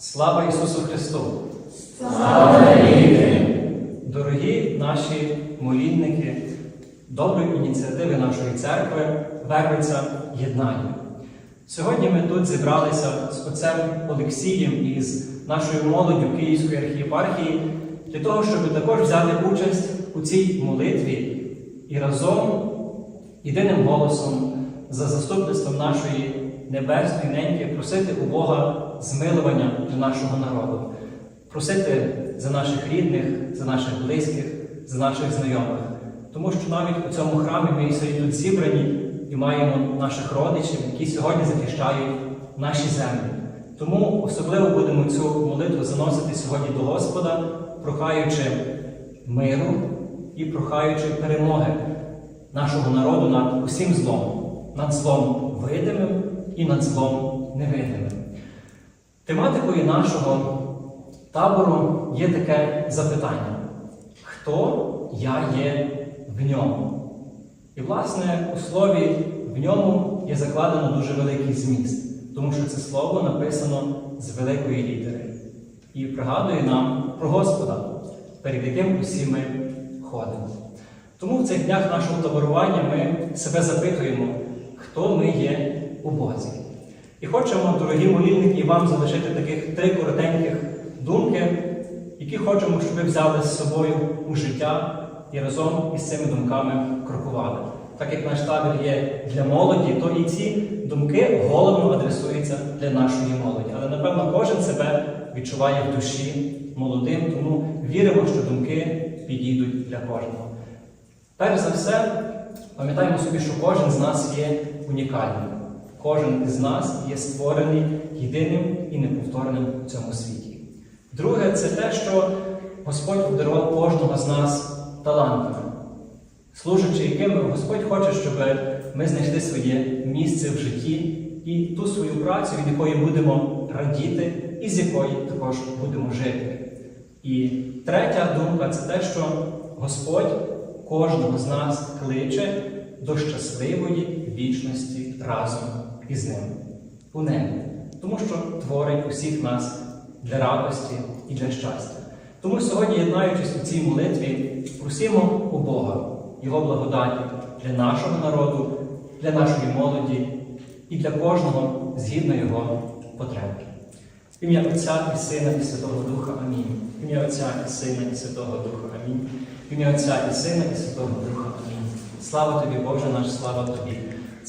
Слава Ісусу Христу! Дорогі наші молільники, доброї ініціативи нашої церкви Вербиця Єднання. Сьогодні ми тут зібралися з отцем Олексієм і з нашою молоддю Київської архієпархії для того, щоб також взяти участь у цій молитві і разом єдиним голосом за заступництвом нашої небесної неньки просити у Бога змилування до нашого народу, просити за наших рідних, за наших близьких, за наших знайомих. Тому що навіть у цьому храмі ми сьогодні тут зібрані і маємо наших родичів, які сьогодні захищають наші землі. Тому особливо будемо цю молитву заносити сьогодні до Господа, прохаючи миру і прохаючи перемоги нашого народу над усім злом, над злом видимим і над злом невидимим. Тематикою нашого табору є таке запитання: хто я є в ньому? І, власне, у слові в ньому є закладено дуже великий зміст, тому що це слово написано з великої літери і пригадує нам про Господа, перед яким усі ми ходимо. Тому в цих днях нашого таборування ми себе запитуємо, хто ми є у Бозі. І хочемо, дорогі молільники, вам залишити таких три коротеньких думки, які хочемо, щоб ви взяли з собою у життя і разом із цими думками крокували. Так як наш табір є для молоді, то і ці думки головно адресуються для нашої молоді. Але напевно кожен себе відчуває в душі молодим, тому віримо, що думки підійдуть для кожного. Перш за все, пам'ятаємо собі, що кожен з нас є унікальним. Кожен із нас є створений єдиним і неповторним у цьому світі. Друге, це те, що Господь обдарував кожного з нас талантами, служачи якими Господь хоче, щоб ми знайшли своє місце в житті і ту свою працю, від якої будемо радіти, і з якої також будемо жити. І третя думка це те, що Господь кожного з нас кличе до щасливої вічності разом із ним у небі, тому що творить усіх нас для радості і для щастя. Тому сьогодні, єднаючись у цій молитві, просимо у Бога Його благодаті для нашого народу, для нашої молоді і для кожного згідно Його потребки. В ім'я Отця і Сина, і Святого Духа Амінь. В ім'я Отця і Сина, і Святого Духа Амінь. В ім'я Отця і Сина, і Святого Духа Амінь. Слава тобі, Боже наш, слава тобі,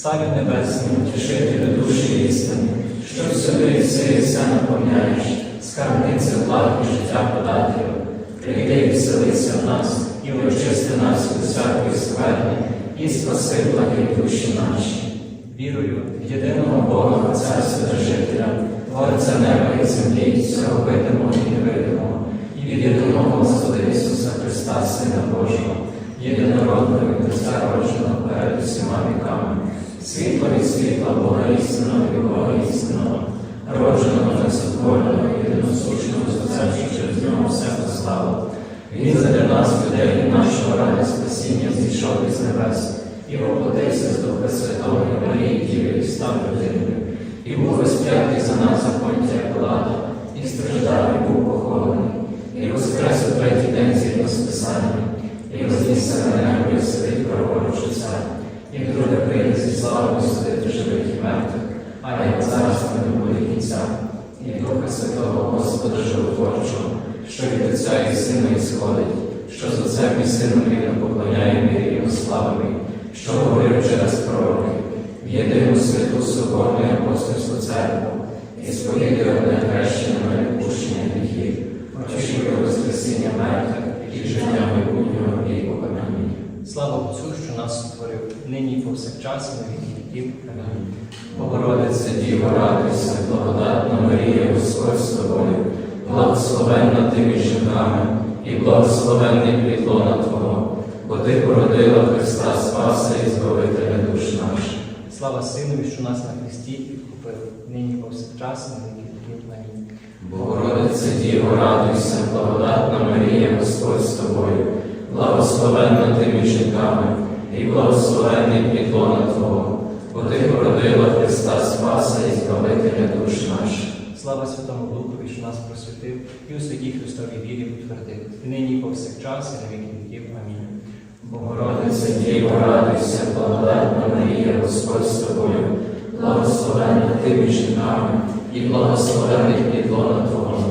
Царю Небесному, Тішителю душі істини, що в все і все наповняєш, скарбниця влади життя подателю, прийди і вселися в нас, і очисти нас від всякої скверни, і спаси благі душі наші. Вірую в єдиного Бога, Отця Вседержителя, Творця неба і землі, всього видимого і невидимого, і від єдиного Господа Ісуса Христа, Сина Божого, єдинородного і Отця родженого перед усіма віками, світло від світла Бога істинного і Бога істинного, родженого несотвореного, єдиносушного з Отцем, що через нього все послало. Він задля нас, людей і нашого ради спасіння, зійшов із небес і воплотився з Духа Святого і Марії Діви і став людиною, і був розп'ятий за нас за понтія Пилата, і страждав, і був похований, і воскрес у третій день згідно з і вознісся на небо і сидить праворуч Отця, і вдруге прийде зі славою судити живих і мертвих, а як царство не буде кінця, і Духа Святого Господа Животворчого, що від Отця і Сина ісходить, що з Отцем і Сином рівно поклоняє мірі його славами, що говорив через пророки, в єдину святу Соборну і апостольську церкву, і сповідує одне хрещення на відпущення гріхів, очікує Воскресіння мертвих і життя майбутнього віку. Амінь. Слава Отцю, що нас створив нині і повсякчас, і на віки віків. Амінь. Богородице Діво, радуйся, благодатна Марія, Господь з тобою, благословенна ти між жінками, і благословенний плід лона Твого, бо ти породила Христа Спаса і Збавителя душ наших. Слава Синові, що нас на Христі купив, нині повсякчас і на віки віків. Амінь. Богородице Діво, радуйся, благодатна Марія, Господь з тобою, благословенна ти між жінками, і благословенний плітлона Твого, бо ти породила Христа Спаса і Збавителя душ наших. Слава Святому Духові, що нас просвятив і у святій Христовій вірі утвердив, і нині повсякчас і на віки віків. Амінь. Богородице Діво, радуйся, благодатна Марія, Господь з тобою, благословенна ти між жінками, і благословенний плітлона Твого,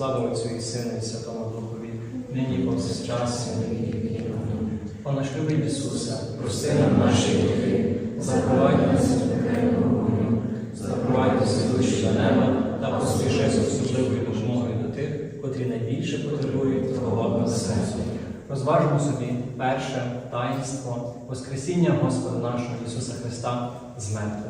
Слава Отцю і Сину і Святому Духові, нині повсякчас і віки. О наш любий Ісусе, Прости нам наші гріхи, Закривайте нас від пекельного вогню, закривайте всі душі до неба та поспішай з особливою допомогою до тих, котрі найбільше потребують Твого милосердя. Розважимо собі перше таїнство Воскресіння Господа нашого Ісуса Христа з мертвих.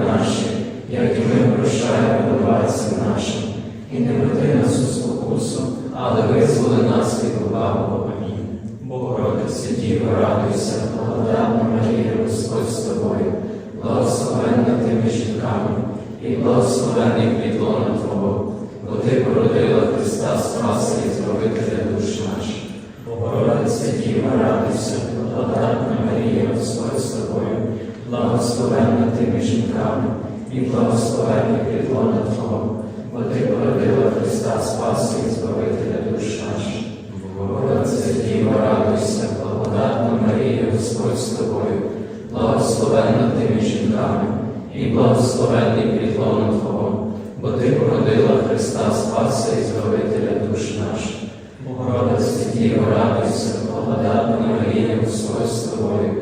благословенний плітлона Твого, бо ти породила Христа Спаса і Збавителя душ наших. Богородице, Діво, радуйся, благодатна Марія, Господь з тобою,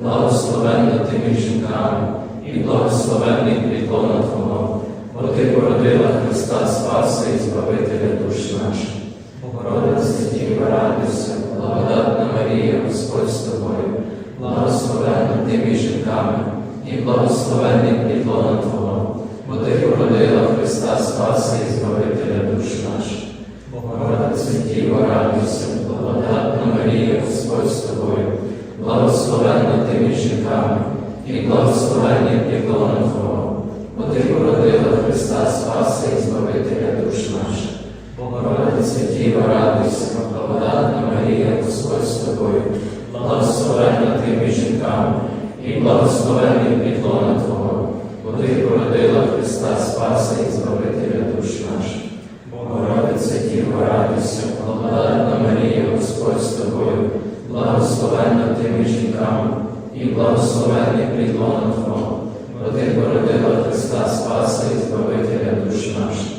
благословенна ти між жінками, і благословенний плітлона Твого, бо ти породила Христа Спаса і Збавителя душ наших. Богородице, Діво, радуйся, благодатна Марія, Господь з тобою, благословенна ти між жінками, і благословенний плітлона Твого, бо ти породила Христа Спаса і Збавителя душ наших. Богородице, Діво, радуйся, благодатна Марія, Господь з тобою, благословенна ти між жінками, і благословенний плітлона Твого, бо ти породила Христа Спаса і Збавителя душ наших. Богородице, Діво, радуйся, благодатна Марія, Господь з тобою, благословенна ти між жінками, і благословенний плітлона Твого, і благословенний плітлона Твого, бо ти породила Христа Спаса і Збавителя душ наших.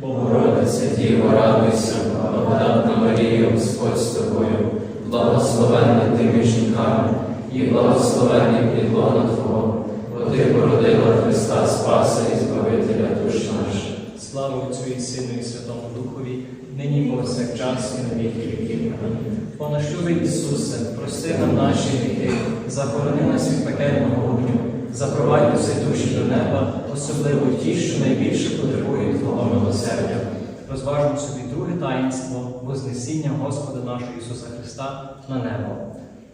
Богородице, Діво, радуйся, благодатна Марія, Господь з тобою, благословенна ти між жінками, і благословенний плітлона Твого, бо ти породила Христа Спаса і Збавителя душ наших. Слава Отцю і Сину і Святому Духові, нині повсякчас і на віки віків. Амінь. О Ісусе, прости нам наші гріхи, захорони нас від пекельного вогню, запровадь усі душі до неба, особливо ті, що найбільше потребують Твого милосердя. Розважимо собі друге таїнство Вознесіння Господа нашого Ісуса Христа на небо.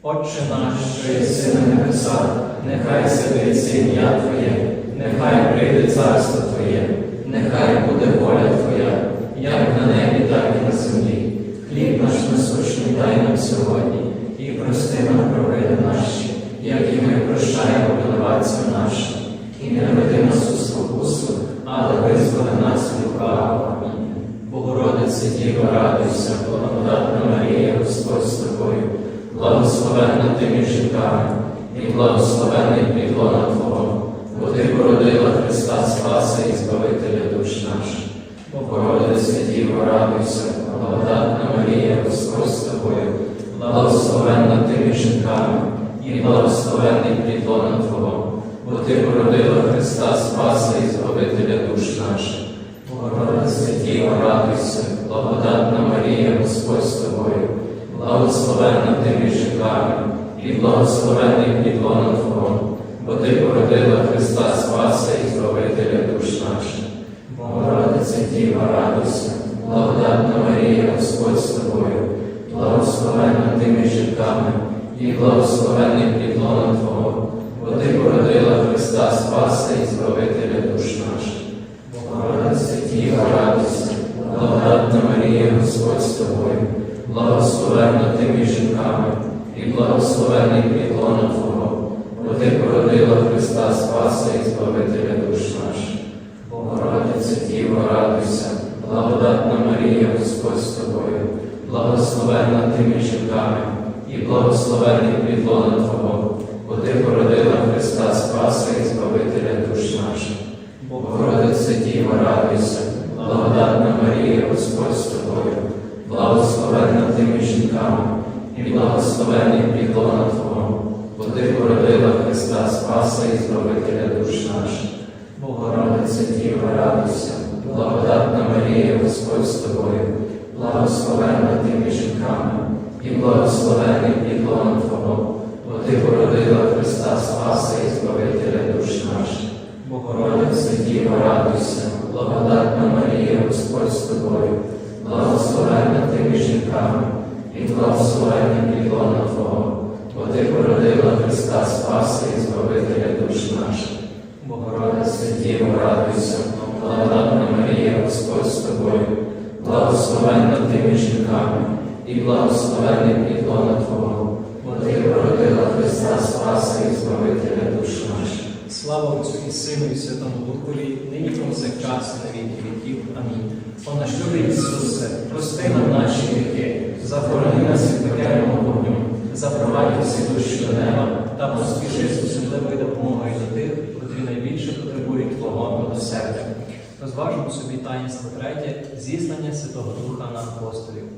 Отче наш, що єси на небесах, нехай святиться ім'я Твоє, нехай прийде царство Твоє, нехай буде воля Твоя, як на небі, так і на землі. Хліб наш насущний дай нам сьогодні, і прости нам провини наші, як і ми прощаємо винуватцям нашим. І не веди нас у спокусу, але визволи нас лукавого. Амінь. Богородице, Діво, радуйся, благодатна Марія, Господь з тобою, благословенна ти між жінками, і благословенний плітлона Твого, бо ти породила Христа Спаса і Збавителя душ наших. Богородице, Діво, радуйся, жінками, і благословенний плітлона Твого, бо ти породила Христа Спаса і Збавителя душ наших. Богородице, Діво, радуйся, благодатна Марія, Господь з тобою, благословенна ти між жінками, і благословенний підлона Твого, бо Ти породила Христа Спаса і Збавителя душ наших. Богородиця Діва, радуйся, благодатна Марія, Господь з тобою, благословенна ти між жінками, і благословенний підлона Твого, бо Ти породила Христа Спаса і Збавителя душ наших. Богородиця Діва, радуйся, благодатна Марія, Господь з тобою, благословенна ти між жінками, і благословенний підлона Твого, бо Ти породила Христа Спаса і Збавителя і благословенний підлона Твого, бо Ти породила Христа Спаса і Збавителя душ наших. Богородиця Діва, радуйся, благодатна Марія, Господь з тобою, благословенна ти жінками, і благословенний підлона Твого, бо Ти породила Христа Спаса і Збавителя душ наших. Богородиця Діва, радуйся, благодатна Марія, Господь з тобою, благословенна ти жінками, і благословенний підлона Твого, бо Ти породила Христа Спаса і Збавителя душ наших. Богородиця Діва, радуйся, благодатна Марія, Господь з тобою, благословенна ти між жінками, і благословенний підлона Твого, бо Ти породила Христа Спаса і Збавителя душ наших. Богородиця Діва, радуйся, благодатна Марія, Господь з тобою, благословенна ти між жінками, і благословенний підлона Твого, бо Ти породила Христа Спаса і Збавителя душ наших. Слава Отцю і Сину, і Святому Духові, нині повсякчас на віки віків. Амінь. О наш любий Ісусе, прости нам наші гріхи, захорони нас від пекельного вогню, запровадь всі душі до неба та поспіши з особливою допомогою до тих, котрі найбільше потребують Твого милосердя. Розважимо собі таїнство третє, зізнання Святого Духа на апостолів.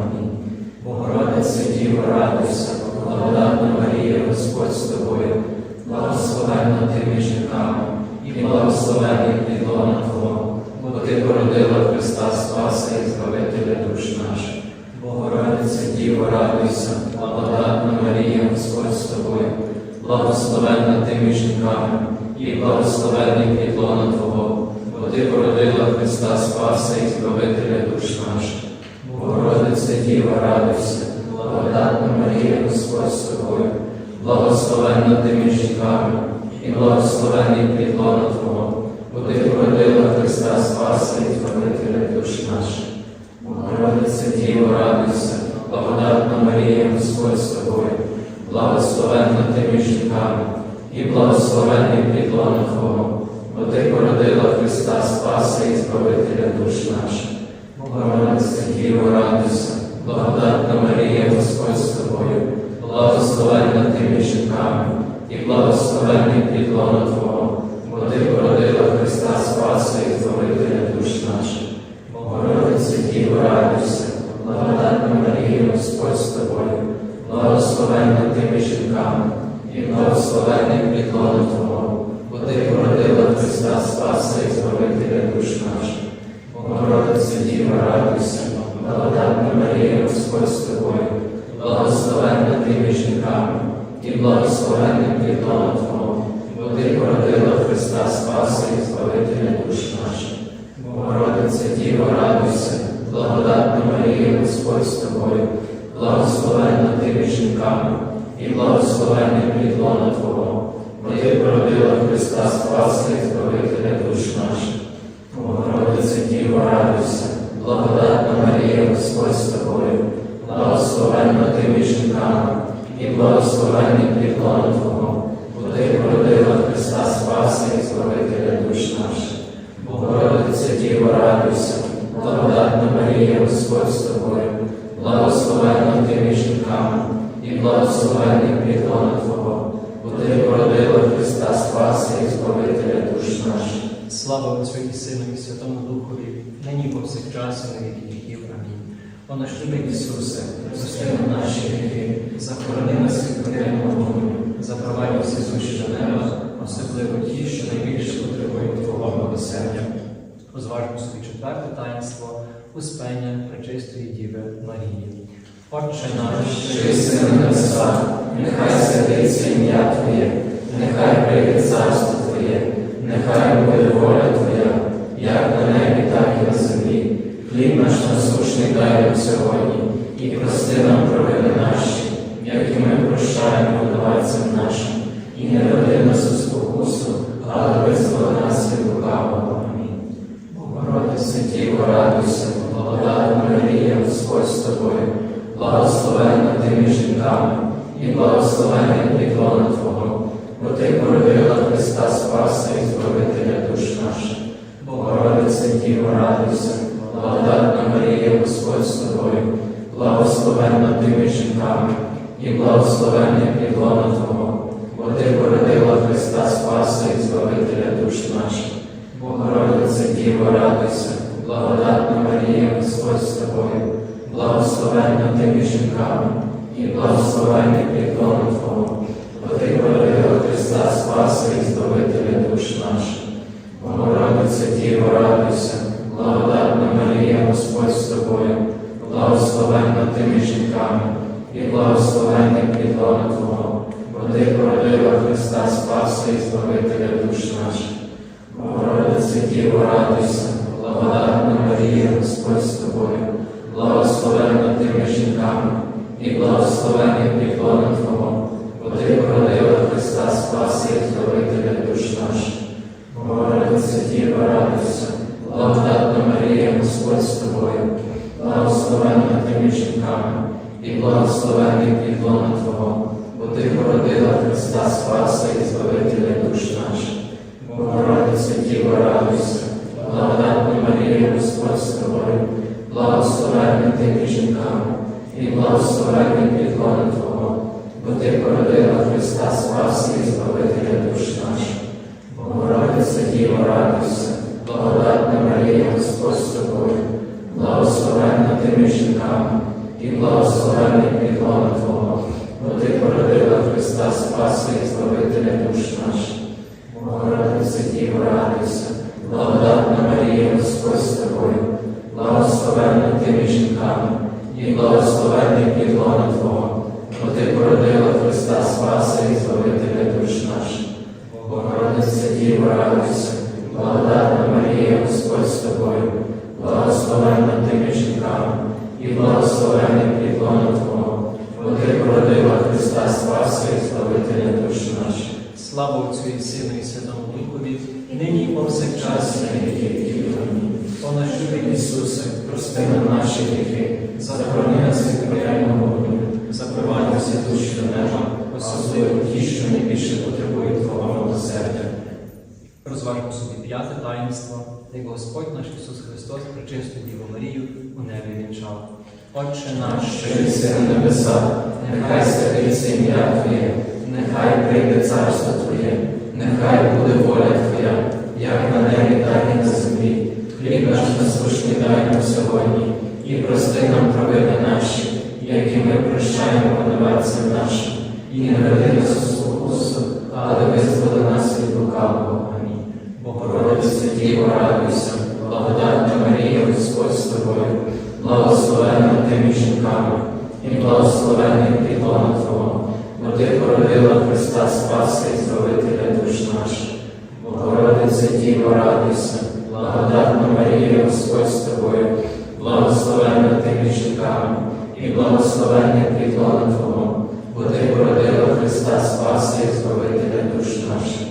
І благословенний підлона Твого, бо Ти породила Христа Спаса і Збавителя душ наших. Богородиця Діва, радуйся, благодатна Марія, Господь з тобою, благословенна ти між жінками, і благословенний підлона Твого, бо Ти породила Христа Спаса і Збавителя душ наших. Богородиця Діва, радуйся, благодатна Марія, Господь з тобою, благословенна ти між жінками, і благословенний підлона Твого, бо Ти породила Христа Спаса і Збавителя душ наших. Богородиця Діва, радуйся, благодатна Марія, Господь з тобою, благословенна ти між жінками, і благословенний підлона Твого, бо Ти породила Христа Спаса і Збавителя душ наших. Богородиця Діва, радуйся, благодатна Марія, Господь з тобою, благословенна ти між жінками, і благословенний підлона Твого, бо Ти породила Христа Спаси і Збавителя душ наших. Богородиця Діва, радуйся, благодатна Марія, Господь з тобою, благословенна ти між жінками, і благословенний підлона Твого, бо Ти породила Христа Спаса Господь з тобою, благословенна ти між жінками, і благословенний підлона Твого, бо Ти породила Христа Спаса і Збавителя душ наших. Слава Отцю і Сину і Святому Духові, нині повсякчас і на віки віків. Амінь. О наш любий Ісусе, Прости наші гріхи, захорони нас від пекельного вогню, запровадь всі душі до неба, особливо ті, що найбільше потребують Твого милосердя. Розважмо собі четверте таїнство Успення Пречистої Діви Марії. Отче наш, що на небесах, нехай святиться ім'я Твоє, нехай прийде царство Твоє, нехай буде воля Твоя, Діво, радуйся, благодатна Марія, Господь з тобою, благословенна ти між жінками, і благословенний плітлон Твого, бо ти породила Христа Спаса і Збавителя душ наших. Богородице, Діво, радуйся, благодатна Марія, Господь з тобою, благословенна ти між жінками, і благословенний плітлон Твого, бо ти породила Христа Спаса і Збавителя душ наших. Богородице, радуйся, благодатна Марія, Господь з тобою, благословенна ти жінками, і благословенний плітлона Твого, бо ти породила Христа Спаса і Збавителя душ наших. Богородице, Діво, радуйся, благодатна Марія, Господь з тобою, благословенна ти між жінками, і благословенний плітлона Твого, бо ти породила Христа Спаса і Збавителя душ наших. Богородице, Діво, радуйся, благодатна Марія, Господь з тобою, благословенна ти між жінками, і благословенний плітлона Твого, бо ти породила Христа Спаса і Збавителя душ наших. Богородице, Діво, радуйся, благодатна Марія, Господь з тобою, благословенна ти між жінками, і благословенний плітлона Твого, бо ти породила Христа Спаса і благословенний плітлона Твого, бо ти породила Христа Спаса і Збавителя душ наших. Богородиця Діва радуйся, Розважмо собі п'яте таїнство, як Господь наш Ісус Христос причисту Діву Марію у небі вінчав. Отче наш, що єси на небесах, нехай святиться ім'я Твоє, нехай прийде царство Твоє, нехай буде воля Твоя, як на небі, так і на землі. Хліб наш насущний дай нам сьогодні, і прости нам провини наші, які ми прощаємо винуватцям нашим, і не нас у спокусу, але визволи нас від лукавого. Амінь. Богородице, Діво, радуйся, благодатна Марія, Господь з тобою, благословенна ти між жінками, і благословенний плітлона Твого, бо ти породила Христа Спаса і Збавителя душ наших. Богородице, Діво, радуйся, благодатна Марія, Господь з тобою, благословенна ти між жінками, і благословенний плітлона Твого, бо ти породила Христа Спаса і Збавителя душ наших.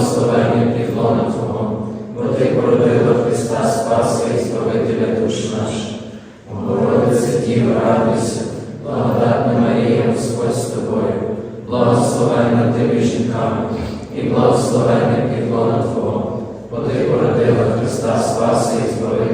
і благословенний плідлона Твого, бо ти породила Христа Спаса і Збавителя душ наш. Богородиця Діво, радуйся, благодатна Марія, Господь з тобою, благословенна ти між жінками, і благословенний плідлона Твого, бо ти породила Христа Спаса і Збавителя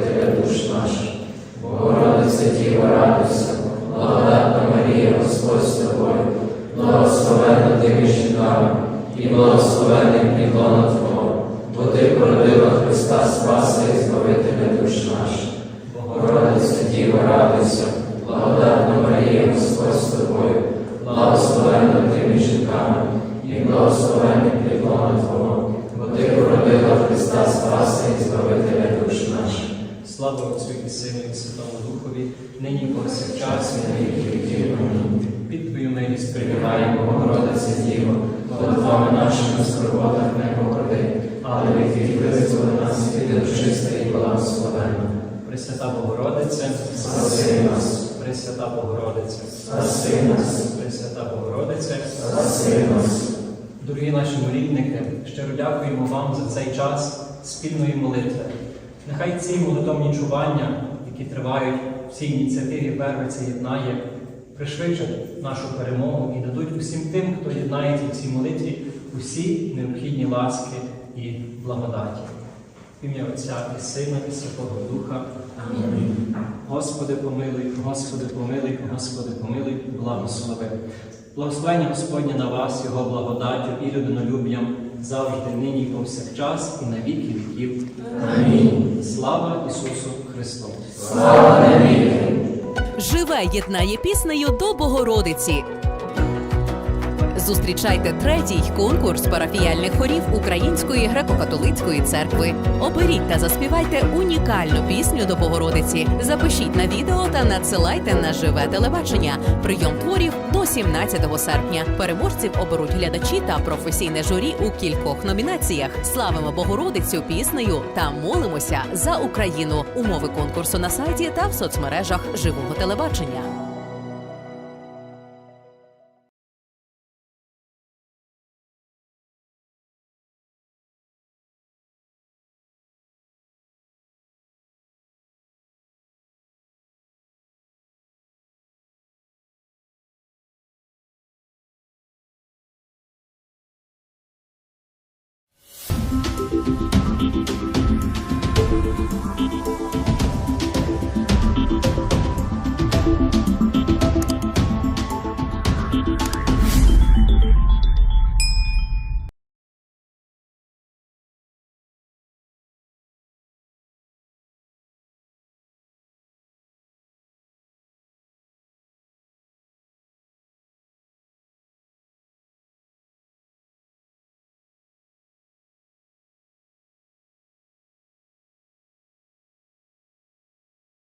благословенна. Пресвята Богородице, Спаси нас, Пресвята Богородице, спаси нас, Пресвята Богородице. спаси нас. Дорогі наші молитники, щиро дякуємо вам за цей час спільної молитви. Нехай ці молитовні чування, які тривають в цій ініціативі Первиця єднає, пришвидшать нашу перемогу і дадуть усім тим, хто єднається в цій молитві, усі необхідні ласки і благодаті. В ім'я Отця і Сина, і Святого Духа. Амінь. Господи, помилуй, Господи, помилуй, Господи, помилуй, благослови. Благословення Господнє на вас, Його благодаттю і людинолюб'ям завжди, нині повсякчас, і на віки віків. Амінь. Слава Ісусу Христу! Слава. Живе єднає піснею до Богородиці. Зустрічайте третій конкурс парафіяльних хорів Української греко-католицької церкви. Оберіть та заспівайте унікальну пісню до Богородиці. Запишіть на відео та надсилайте на живе телебачення. Прийом творів до 17 серпня. Переможців оберуть глядачі та професійне журі у кількох номінаціях. Славимо Богородицю піснею та молимося за Україну. Умови конкурсу на сайті та в соцмережах живого телебачення.